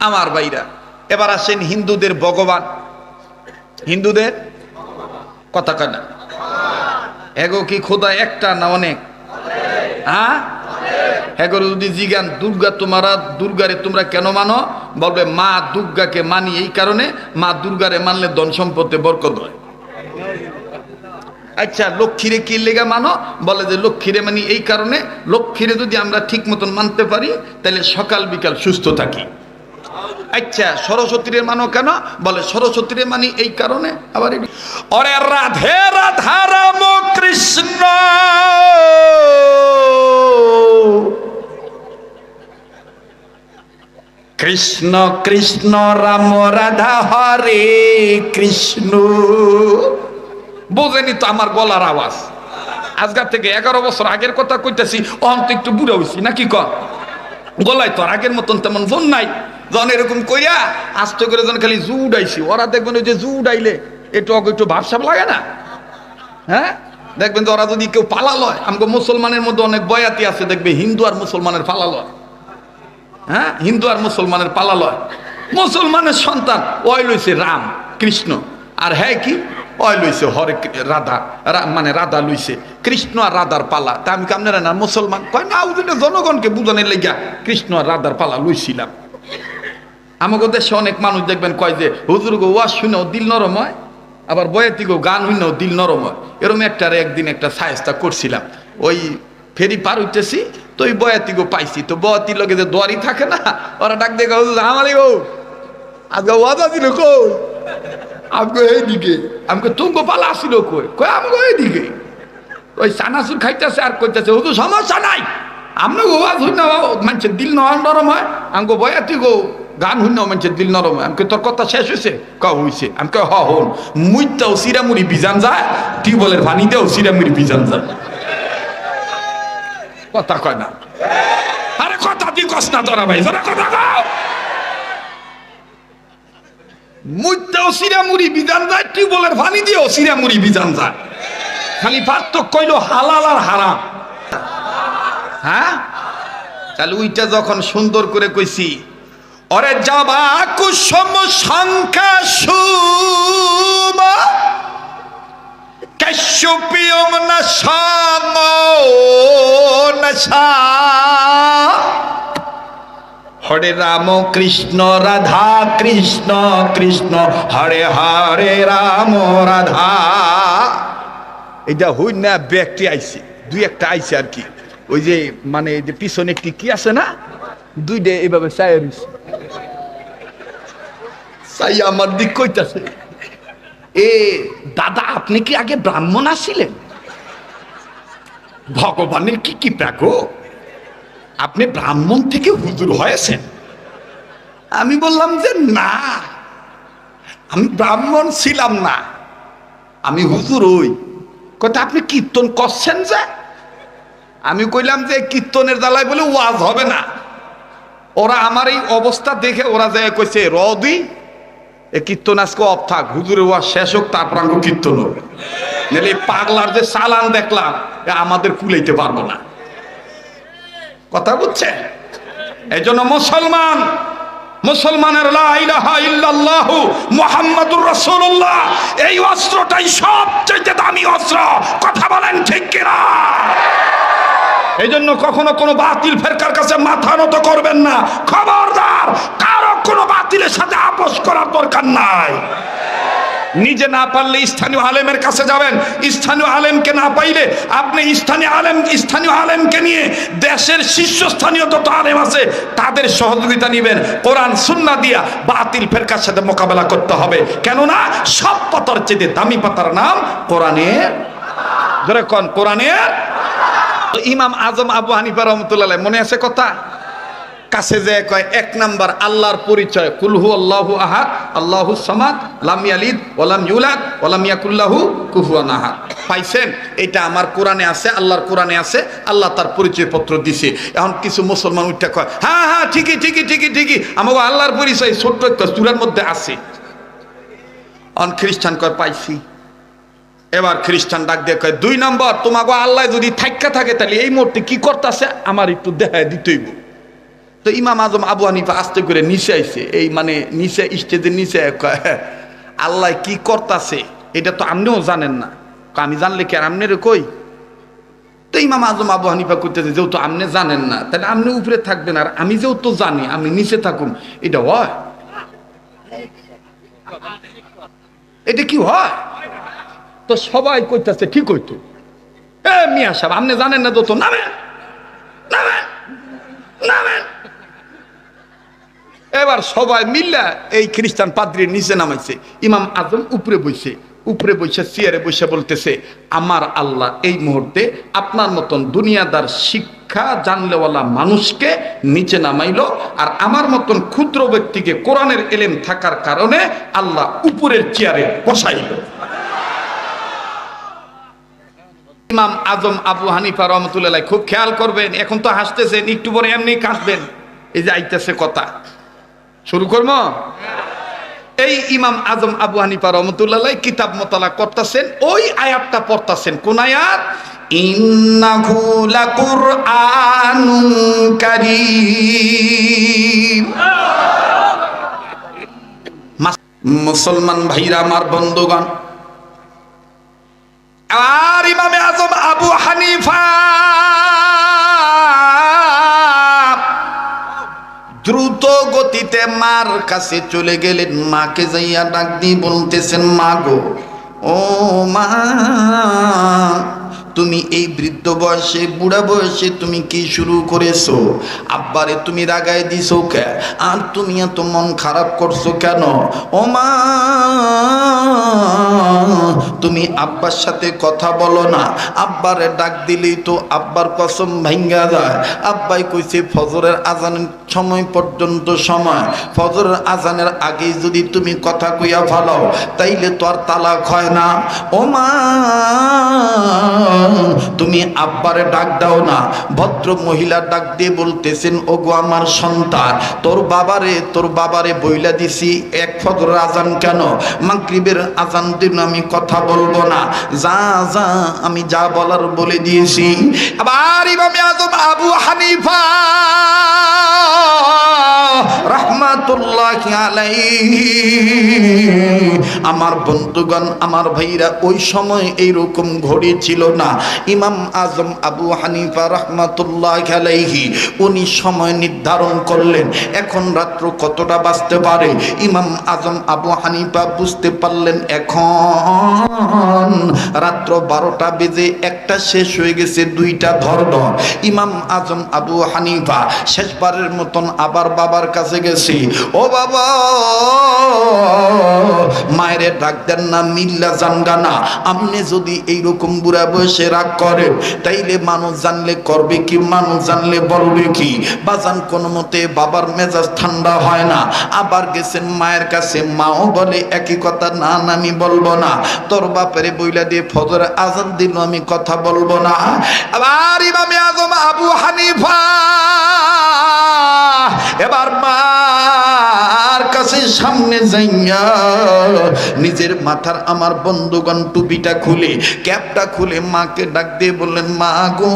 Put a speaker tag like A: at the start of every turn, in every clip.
A: আমার ভাইরা। এবার আসেন হিন্দুদের ভগবান। হিন্দুদের কথা কেনা এগো কি খোদা একটা না অনেক? হ্যাঁ? এগো যদি জিগান, দুর্গা তোমারা, দুর্গারে তোমরা কেন মানো? বলবে, মা দুর্গাকে মানি এই কারণে, মা দুর্গারে মানলে ধন সম্পদে বরকত হয়। আচ্ছা লক্ষ্মীরে কি লেগা মানো? বলে যে, লক্ষ্মীরে মানি এই কারণে, লক্ষ্মীরে যদি আমরা ঠিক মতন মানতে পারি, তাহলে সকাল বিকাল সুস্থ থাকি। আচ্ছা সরস্বতীরে মানো কেন? বলে, সরস্বতীরে মানি এই কারণে আবার অরে রাধে রাধা রাম কৃষ্ণ। কৃষ্ণ কৃষ্ণ, রাম রাধা, হরে কৃষ্ণ। বোঝেনি তো আমার গলার আওয়াজ? আজকাল থেকে এগারো বছর আগের কথা কইতেছি অন্ত একটু বুড়া হইছি, নাকি কর গলায় তো আগের মতন তেমন ফোন নাই। যখন এরকম কইয়া আস্তে করে যখন খালি জু উড়াইছি। ওরা দেখবেন ওই যে জু উড়াইলে একটু একটু ভাবসাব লাগে না? হ্যাঁ? দেখবেন যে ওরা যদি কেউ পালা লয় আমাকে মুসলমানের মধ্যে অনেক বয়াতি আছে, দেখবে হিন্দু আর মুসলমানের পালা লয় হ্যাঁ? হিন্দু আর মুসলমানের পালা লয় মুসলমানের সন্তান, ওই লইছে রাম, কৃষ্ণ। আর হ্যাঁ কি? ওই লইছে হরে রাধা মানে রাধা লইছে। কৃষ্ণ আর রাধার পালা। তা আমি কামনে না, মুসলমান, কয় না জনগণকে বুঝানোর লেগা কৃষ্ণ আর রাধার পালা লইছিলাম। আমাকে দেশে অনেক মানুষ দেখবেন কয় যে, হুজুর গো, ওয়াজ শুনেও দিল নরম হয়, আবার বয়াতি গো গান হইনেও দিল নরম হয়। এরম একটা একদিন একটা সায়স্তা করছিলাম। ওই ফেরি পার হইতেছি, তো ওই বয়াতি গো পাইছি। তো বয়াতির লগে যে দোয়ারি থাকে না, ওরা ডাক দেখে হুজুর আমারে গো আজকে ওয়াদা দিল কই? আমাকে এইদিকে। আমাকে তুঙ্গ পালা আসিল কই? কই আমাকে এইদিকে। ওই সানাসুর খাইতেছে আর কইতেছে, হুজুর, সমস্যা নাই। আমরা গো আজ হই না মানুষের দিল নরম হয় আমাকে বয়াতি গো গান হই না মানুষের দিল নরম। আমাকে তোর কথা শেষ হয়েছে ক হইছে। আমাকে হ, হন। মুইটাও সিরামুড়ি বিজান যায়, টিউবওয়েলের পানি দেও সিরামুড়ি বিজান যায়। কথা কয় না। আরে কথা দি কস না তোরা ভাই, তোরা কথা কও। মুইটাও সিরামুড়ি বিজান যায়, টিউবওয়েলের পানি দিও সিরামুড়ি বিজান যায়। খালি পার্থক্য কইল হালাল আর হারাম। হ্যাঁ? তাহলে ওইটা যখন সুন্দর করে কইছি অরে যাবা কুসুম সংখ্যা সুমা কাশ্যপিয়ম না নশা হরে রাম কৃষ্ণ, রাধা কৃষ্ণ কৃষ্ণ, হরে হরে রাম, রাধা। এটা হই না ব্যক্তি আইছে, দুই একটা আইছে আর কি। ওই যে মানে যে পিছনে একটি কি আছে না? দুইটা এইভাবে চাই রইছে চাই আমার দিক কইতাছে। এ, দাদা, আপনি কি আগে ব্রাহ্মণ আসছিলেন ভগবানের কি কি প্রাগো আপনি ব্রাহ্মণ থেকে হুজুর হয়েছেন। আমি বললাম যে না, আমি ব্রাহ্মণ ছিলাম না, আমি হুজুর ওই কথা আপনি কীর্তন করছেন যে? আমি কইলাম যে কীর্তনের জ্বালায় বলে ওয়াজ হবে না। ওরা আমার এই অবস্থা দেখে ওরা যায় কইছে, রদি, এ কীর্তন আজকে অফ থাক, হুজুরের ওয়াজ শেষ হোক, তারপর আমি কীর্তন হবে। নাহলে এই পাগলার যে চালান দেখলাম আমাদের কুলাইতে পারব না। কথা বুঝছে? এই জন্য মুসলমান, মুসলমানের মুহাম্মাদুর রাসূলুল্লাহ, এই অস্ত্রটাই সবচেয়ে দামি অস্ত্র। কথা বলেন ঠিক কিনা? এই জন্য কখনো কোনো বাতিল ফেরকার কাছে মাথা নত করবেন না। খবরদার, কারও কোনো বাতিলের সাথে আপোষ করার দরকার নাই। নিজে না পারলে স্থানীয় আলেমের কাছে যাবেন। স্থানীয় আলেমকে না পাইলে আপনি স্থানীয় আলেম, স্থানীয় আলেমকে নিয়ে দেশের শীর্ষস্থানীয় যত আলেম আছে, তাদের সহযোগিতা নেবেন। কোরআন সুন্না দিয়া বাতিল ফেরকার সাথে মোকাবেলা করতে হবে। কেননা সব পাতার চেয়ে দামি পাতার নাম কোরআনের। ধরে কন, কোরআনের ইমাম আজম আবু হানিফা রহমতুল্লাহ মনে আছে কথা? কাছে যে কয়, এক নাম্বার আল্লাহর পরিচয় কুলহু আল্লাহু আহাদ, আল্লাহু সামাদ, লাম ইয়ালিদ ওয়ালাম ইউলাদ ওয়ালাম ইয়াকুল্লাহু কুফুয়ান আহাদ। পাইছেন? এটা আমার কোরআনে আছে, আল্লাহর কোরআনে আছে, আল্লাহ তার পরিচয় পত্র দিছে। এখন কিছু মুসলমান উঠে কয় হ্যাঁ হ্যাঁ ঠিকই ঠিকই ঠিকই ঠিকই আমাকে আল্লাহর পরিচয় ছোট্ট একটা চূড়ার মধ্যে আছে। অন খ্রিস্টান কয়, পাইছি। এবার খ্রিস্টান ডাক দিয়ে কয় দুই নম্বর তোমাকে আল্লাহ যদি থাইকা থাকে তাহলে এই মুহূর্তে কি করতেছে? আমার একটু দেখায় দিতেইব তো ইমাম আজম আবু হানিফা আস্তে করে নিচে আইছে। এই মানে নিচে স্টেজের নিচে কয়, আল্লাহ কি করতাছে? এটা তো আপনিও জানেন না। আমি জানলে কি আর আমনের কই? তো ইমাম আজম আবু হানিফা করতেছে যেহেতু আপনি জানেন না তাহলে আপনি উপরে থাকবেন আর আমি যেহেতু জানি আমি নিচে থাকুন এটা হয়? এটা কি হয়? তো সবাই কইতাছে ঠিক হইতো এ, মিয়া সাহেব, আপনি জানেন না তো তো নামেন নামেন নামেন এবার সবাই মিল্লা এই খ্রিস্টান পাদ্রির নিচে নামাইছে। ইমাম আজম উপরে বইছে, উপরে বসে চেয়ারে বসে বলতেছে, আমার আল্লাহ এই মুহূর্তে আপনার মতন দুনিয়াদার শিক্ষা জানলেওয়ালা মানুষকে নিচে নামাইলো আর আমার মতন ক্ষুদ্র ব্যক্তিকে কোরআনের এলেম থাকার কারণে আল্লাহ উপরের চেয়ারে বসাইল। ইমাম আজম আবু হানিফা রহমতুল্লাহ খুব খেয়াল করবেন, এখন তো হাসতেছেন, একটু পরে এমনি কাঁদবেন। এই যে আইতেছে কথা। শুরু করব? এই ইমাম আজম আবু হানিফা রহমতুল্লাহ কিতাব মোতালা করতেছেন ওই আয়াতটা পড়তাছেন। কোন আয়াত? মুসলমান ভাইরা, আমার বন্ধুগণ আর ইমামে আজম আবু হানিফা। দ্রুত গতিতে মার কাছে চলে গেলেন। মাকে যাইয়া ডাক দিয়ে বলতেছেন, মা গো, ও মা তুমি এই বৃদ্ধ বয়সে, বুড়া বয়সে তুমি কি শুরু করেছ? আব্বারে তুমি রাগাই দিছো কে? আর তুমি এত মন খারাপ করছ কেন? ও মা, তুমি আব্বার সাথে কথা বলো না। আব্বারে ডাক দিলেই তো আব্বার কসম ভাঙ্গা যায়। আব্বাই কইছে, ফজরের আজানের সময় পর্যন্ত সময়। ফজরের আজানের আগে যদি তুমি কথা কইয়া ফালাও, তাইলে তো আর তালাক হয় না। ও মা তুমি আব্বারে ডাক দাও না। ভদ্র মহিলা ডাক দিয়ে বলতেছেন, ওগো আমার সন্তান, তোর বাবারে তোর বাবারে বইলা দিছি, এক ফজর আজান কেন? মাগরিবের আজান দিন আমি কথা বলব না। যা যা, আমি যা বলার বলে দিয়েছি। আবার ইমামে আজম আবু হানিফা রহমাতুল্লাহ আমার বন্ধুগণ, আমার ভাইরা ওই সময় এইরকম ঘড়ি ছিল না। ইমাম আজম আবু হানিফা রহমাতুল্লাহ আলাইহি, উনি সময় নির্ধারণ করলেন, এখন রাত্র কতটা বাজতে পারে? ইমাম আজম আবু হানিফা বুঝতে পারলেন, এখন রাত্র বারোটা বেজে একটা শেষ হয়ে গেছে দুইটা ধর্ম ইমাম আজম আবু হানিফা শেষবারের মতন আবার বাবার কাছে গেছি, ও বাবা, মায়ের ডাক দেন না, মিল্লা জানগানা আপনি যদি এইরকম বুড়া বয়সে রাগ করেন তাইলে মানুষ জানলে করবে কি, মানুষ জানলে বলবে কি? বাজান কোনো মতে বাবার মেজাজ ঠান্ডা হয় না। আবার গেছেন মায়ের কাছে, মাও বলে, একই কথা, না আমি বলব না। তোর বাপের বইলা দিয়ে ফজর আজান দিল, আমি কথা বলব না। আবার ইমামে আজম আবু হানিফা, এবার মার কাছে সামনে যাইয়া নিজের মাথার আমার বন্ধুগণ টুপিটা খুলে, ক্যাপটা খুলে মাকে ডাক দিয়ে বললেন, মা গো,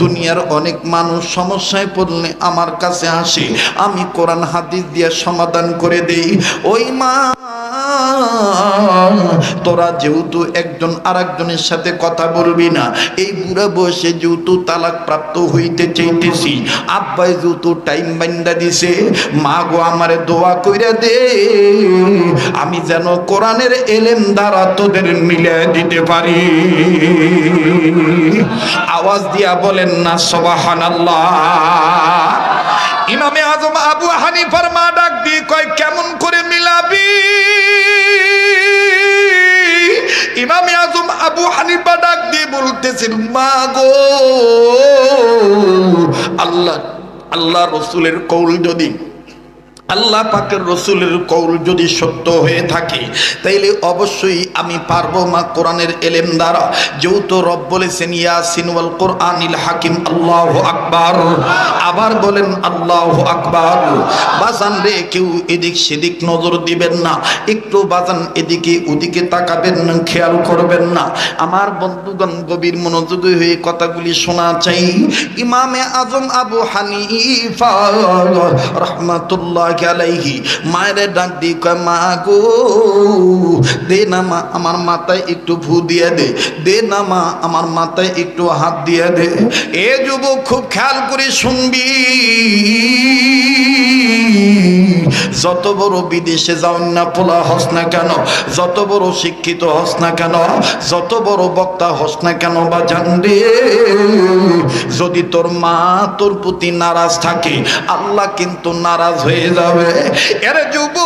A: দুনিয়ার অনেক মানুষ সমস্যায় পড়লে আমার কাছে আসে। আমি কোরআন হাদিস দিয়ে সমাধান করে দেই। ওই মা তোরা যেহেতু একজন আরেকজনের সাথে কথা বলবি না, এই বুড়া বয়সে যেহেতু তালাক প্রাপ্ত হইতে চাইতেছি আব্বাই যেহেতু টাইম বান্দা দিছে, মা গো আমারে দোয়া কইরা দে, আমি যেন কোরআনের এলেম দ্বারা তোদের মিলে দিতে পারি। আওয়াজ দিয়া বলেন না সবাহান ইমামে আজম আবু হানিফার মা ডাক দিয়ে কয়, কেমন করে মিলাবি? ইমামে আজম আবু হানিফা ডাক দিয়ে বলতেছেন মা গো আল্লাহ আল্লাহ রসুলের কৌল যদি আল্লাহ পাকের রসুলের কৌল যদি সত্য হয়ে থাকে, তাইলে অবশ্যই আমি পারব মা কোরআনের এলেম দ্বারা। যেহেতু রব বলেছেন, ইয়াসিন ওয়াল কোরআনিল হাকিম, আল্লাহ আকবার। আবার বলেন, আল্লাহ আকবার। বাজান রে, কেউ এদিক সেদিক নজর দিবেন না। একটু বাজান এদিকে ওদিকে তাকাবেন না খেয়াল করবেন না। আমার বন্ধুগণ গভীর মনোযোগী হয়ে কথাগুলি শোনা চাই। ইমামে আজম আবু হানিফা রহমাতুল্লাহ আলাইহি মায়ের ডাক দি কয়, মা গো, দে না মা, আমার মাথায় একটু ভু দিয়ে দে। দে না মা, আমার মাথায় একটু হাত দিয়ে দে। এ যুবক খুব খেয়াল করে শুনবি। যত বড় বিদেশে যাও না পোলা হস না কেন, যত বড় শিক্ষিত হস না কেন, যত বড় বক্তা হস না কেন বা জানবে যদি তোর মা তোর প্রতি নারাজ থাকে, আল্লাহ কিন্তু নারাজ হয়ে যাবে। এর যুব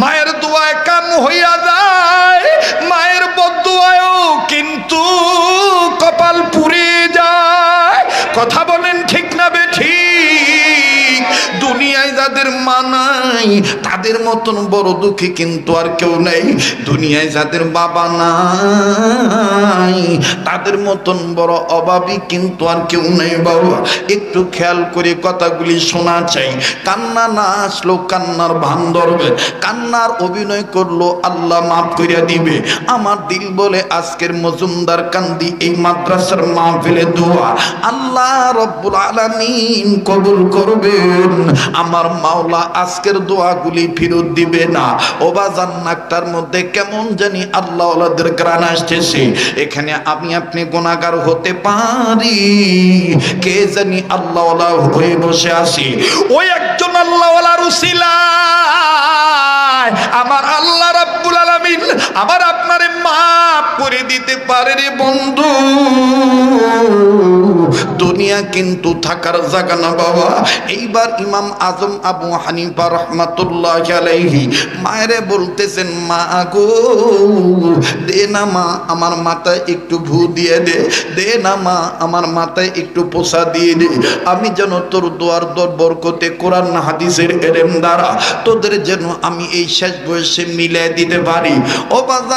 A: মায়ের দোয়ায় কাম হইয়া মানাই তাদের মতন বড় দুঃখী কিন্তু আর কেউ নেই। দুনিয়ায় যাদের বাবা নাই, তাদের মতন বড় অভাবী কিন্তু আর কেউ নেই বাবা। একটু খেয়াল করে কথাগুলি শোনা চাই। কান্না না আসলো, কান্নার ভান ধরবে। কান্নার অভিনয় করল, আল্লাহ মাফ করিয়া দিবে। আমার দিল বলে, আজকের মজুমদার কান্দি এই মাদ্রাসার মাহফিলে দোয়া। আল্লাহ রব্বুল আলামিন কবুল করবেন। আমার মাওলা আজকের দোয়াগুলি ফেরত দিবে না। ওবা জান্নাকটার মধ্যে কেমন জানি আল্লাহ ওলাদের গ্রান আসতেছে। এখানে আমি আপনি গুণাগার হতে পারি। কে জানি আল্লাহ ওলা হয়ে বসে আছি। ওই একজন আল্লাহ ওলার উসিলায়। আমার আল্লাহ রাব্বুল আলামিন আবার আপনারে মাফ করে দিতে পারে রে বন্ধু। দুনিয়া কিন্তু থাকার জায়গা না, বাবা। এইবার ইমাম আজম আবু হানিফা রহমাতুল্লাহ আলাইহি মায়েরে বলতেছেন, মা গো, দে না মা, আমার মাথায় একটু ভু দিয়ে দে দে না মা, আমার মাথায় একটু পোষা দিয়ে দে। আমি যেন তোর দোয়ার দর বরকতে কোরআন হাদিসের এরেম দ্বারা তোদের যেন আমি এই শেষ বয়সে মিলে দিতে পারি। ও বাজান,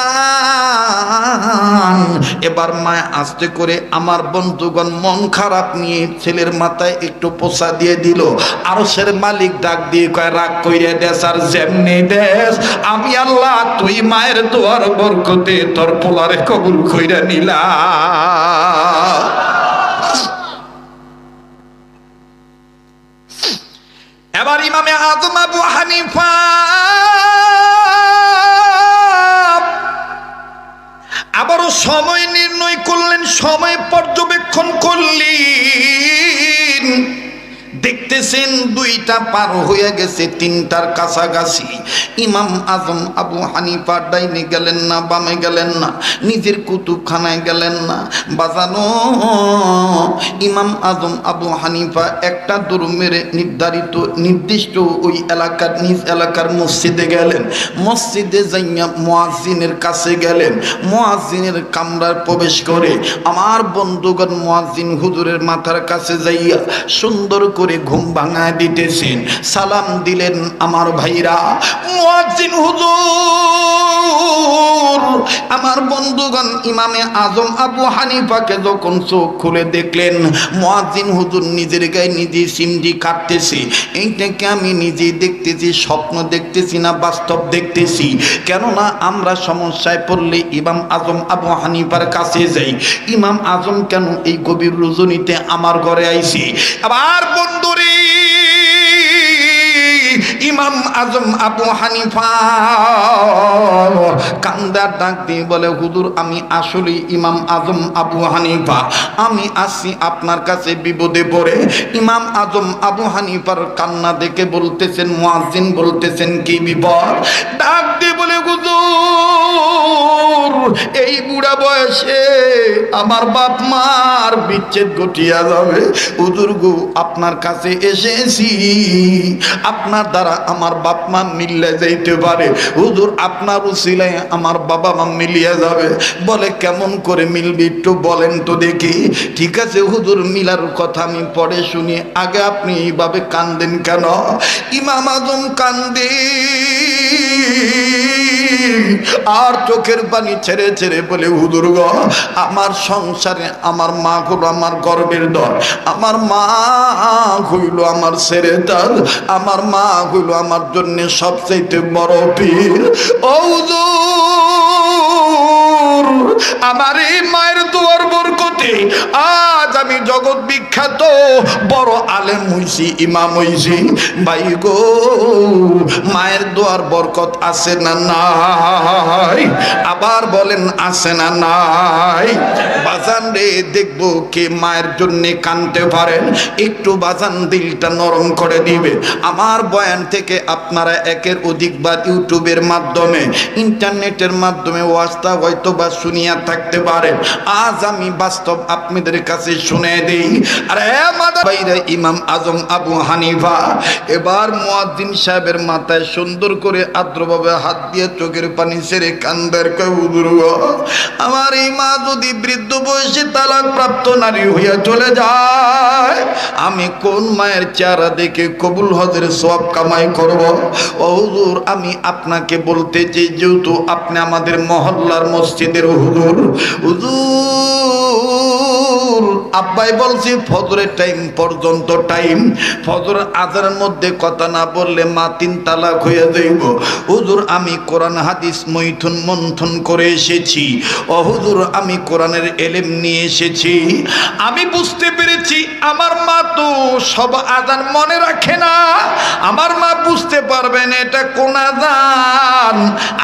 A: এবার মায় আস্তে করে আমার বন্ধুগণ মন খারাপ নিয়ে ছেলের মাথায় একটু পোষা দিয়ে দিল। আরও সের মালিক ডাক দিয়ে কয়, রাগ কইরে দেশ আর যেমনি দেশ, আমি আল্লাহ তুই মায়ের দোয়ার বরকতে তোর পোলারে কবুল কইরা নিলা এবার ইমামে আজম আবু হানিফা আবারও সময় নির্ণয় করলেন সময় পর্যবেক্ষণ করলেন। দেখতেছেন দুইটা পার হয়ে গেছে, তিনটার কাছাকাছি। ইমাম আজম আবু হানিফা ডাইনে গেলেন না, বামে গেলেন না, নিজের কুতুবখানায় গেলেন না। বাজানো, ইমাম আজম আবু হানিফা একটা দূর মেরে নির্ধারিত, নির্দিষ্ট ওই এলাকার, নিজ এলাকার মসজিদে গেলেন। মসজিদে যাইয়া মোয়াজিনের কাছে গেলেন। মোয়াজিনের কামরার প্রবেশ করে আমার বন্ধুগণ মোয়াজিন হুজুরের মাথার কাছে যাইয়া সুন্দর করে ঘুম ভাঙায় দিতেছেন। সালাম দিলেন আমার ভাইরা, মুয়াজ্জিন হুজুর, আমার বন্ধুগণ ইমামে আজম আবু হানিফাকে যখন চোখ খুলে দেখলেন, মুয়াজ্জিন হুজুর নিজের গায়ে নিজে সিমজি কাটতেছে। এইটাকে আমি নিজে দেখতেছি, স্বপ্ন দেখতেছি না, বাস্তব দেখতেছি। কেননা আমরা সমস্যায় পড়লে ইমাম আজম আবু হানিফার কাছে যাই। ইমাম আজম কেন এই গভীর রজনীতে আমার ঘরে আইছি? আবার বন্ধুরে ইমাম আজম আবু হানিফা কান্দার ডাক দিয়ে বলে, হুজুর, আমি আসলে ইমাম আজম আবু হানিফা। আমি আসি আপনার কাছে বিপদে পড়ে। ইমাম আজম আবু হানিফার কান্না দেখে বলতেছেন, মুয়াজ্জিন বলতেছেন, কি বিপদ? ডাক দিয়ে বলে, হুজুর, এই বুড়া বয়সে আমার বাপ মার বিচ্ছেদ ঘটিয়া যাবে। হুজুর গো, আপনার কাছে এসেছি। আপনার দ্বারা আমার বাপ মা মিললে যাইতে পারে। হুজুর, আপনার উসিলায় আমার বাবা মা মিলিয়ে যাবে। বলে, কেমন করে মিলবি একটু বলেন তো দেখি। ঠিক আছে হুজুর, মিলার কথা আমি পরে শুনি। আগে আপনি এইভাবে কান্দেন কেন? ইমাম আজম কান্দে। আর চোখের পানি ছেড়ে ছেড়ে বলে, হুজুর গো, আমার সংসারে আমার মা হলো আমার গর্বের দল। আমার মা হইল আমার ছেড়ে তার আমার মা হইল আমার জন্য সবচেয়ে বড় পীর। ও হুজুর, আমার এই মায়ের দুয়ার বরকতে আজ আমি জগৎ বিখ্যাত বড় আলেম হইছি, ইমাম হইছি। ভাই গো, মায়ের দোয়ার বরকত আছে না নাই? আবার বলেন আছে না নাই? বাজান রে, দেখব কে মায়ের জন্য কানতে পারেন একটু বাজান দিলটা নরম করে দিবে। আমার বয়ান থেকে আপনারা একের অধিক বা ইউটিউবের মাধ্যমে, ইন্টারনেটের মাধ্যমে ওয়াস্তা হয়তো বা শুনিয়া থাকতে পারেন আজ আমি বাস্তব আপনাদের কাছে শুনে দিই। আরে বাইরে ইমাম আজম আবু হানিফা, এবার মুয়াজ্জিন সাহেবের মাথায় সুন্দর করে আদ্রভাবে হাত দিয়ে চোখের পানি ছেড়ে কান্দার হুজুর আমার এই মা যদি বৃদ্ধ বয়সে তালাক প্রাপ্ত নারী হইয়া চলে যায়, আমি কোন মায়ের চেহারা দেখে কবুল হজের সব কামাই করব? ও হুজুর, আমি আপনাকে বলতে চাই, যেহেতু আপনি আমাদের মহল্লার মসজিদের হুজুর হুজুর আব্বাই বলছি, ফজরের টাইম পর্যন্ত টাইম ফজর আজানের মধ্যে কথা না বললে মা তিন তালাক হয়ে যাইব। হুজুর, আমি কোরআন, হাদিস, মৈথুন, মন্থন করে এসেছি। ও হুজুর, আমি কোরআনের এলেম নিয়ে এসেছি। আমি বুঝতে পেরেছি, আমার মা তো সব আজান মনে রাখে না। আমার মা বুঝতে পারবেন এটা কোন আজান।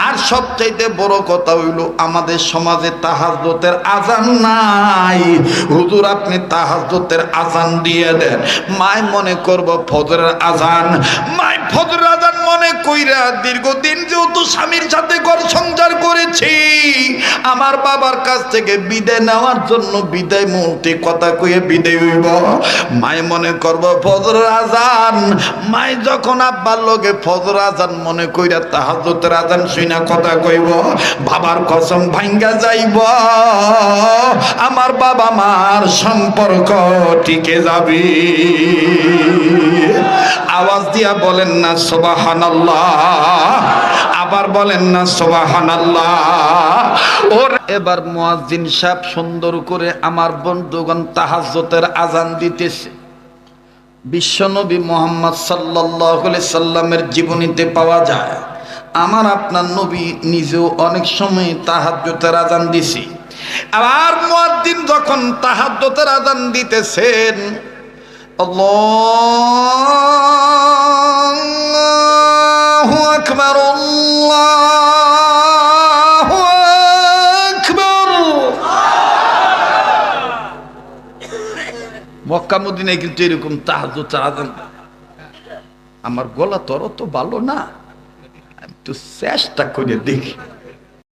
A: আর সবচাইতে বড় কথা হইল, আমাদের সমাজে তাহাজতের আজান নাই। হুজুর আপনি তাহাজের আজান দিয়ে দেন। মায় মনে করব ফজরের আজান মায় ফজরের আজান মনে কইরা দীর্ঘদিন যেহেতু স্বামীর সাথে ঘর সংসার করেছি, আমার বাবার কাছ থেকে বিদায় নেওয়ার জন্য বিদায় মুহূর্তে কথা কইয়ে বিদায় হইব। মায় মনে করব, ফজর আজান মায় যখন আব্বার লগে ফজর আজান মনে কইরা তাহাজ্জতের আজান শুইনা কথা কইব, বাবার কসম ভাঙ্গা যাইব। আমার বাবা মার সম্পর্ক টিকে যাবে। আওয়াজ দিয়া বলেন না আবার বলেন না সুবহানাল্লাহ। ওর এবার মুয়াজ্জিন সাহেব সুন্দর করে আমার বন্ধুগণ তাহাজ্জতের আজান দিতেছে। বিশ্বনবী মোহাম্মদ সাল্লাল্লাহু সাল্লামের জীবনীতে পাওয়া যায়, আমার আপনার নবী নিজেও অনেক সময় তাহাজ্জতের আজান দিছি। আবার মুয়াজ্জিন যখন তাহাজ্জতের আজান দিতেছেন, আল্লাহু আকবার আল্লাহু আকবার মক্কা মদিনায় কিন্তু এরকম তাহাজু চাহাজান আমার গলা তর তো ভালো না। আমি তো চেষ্টা করে দেখি।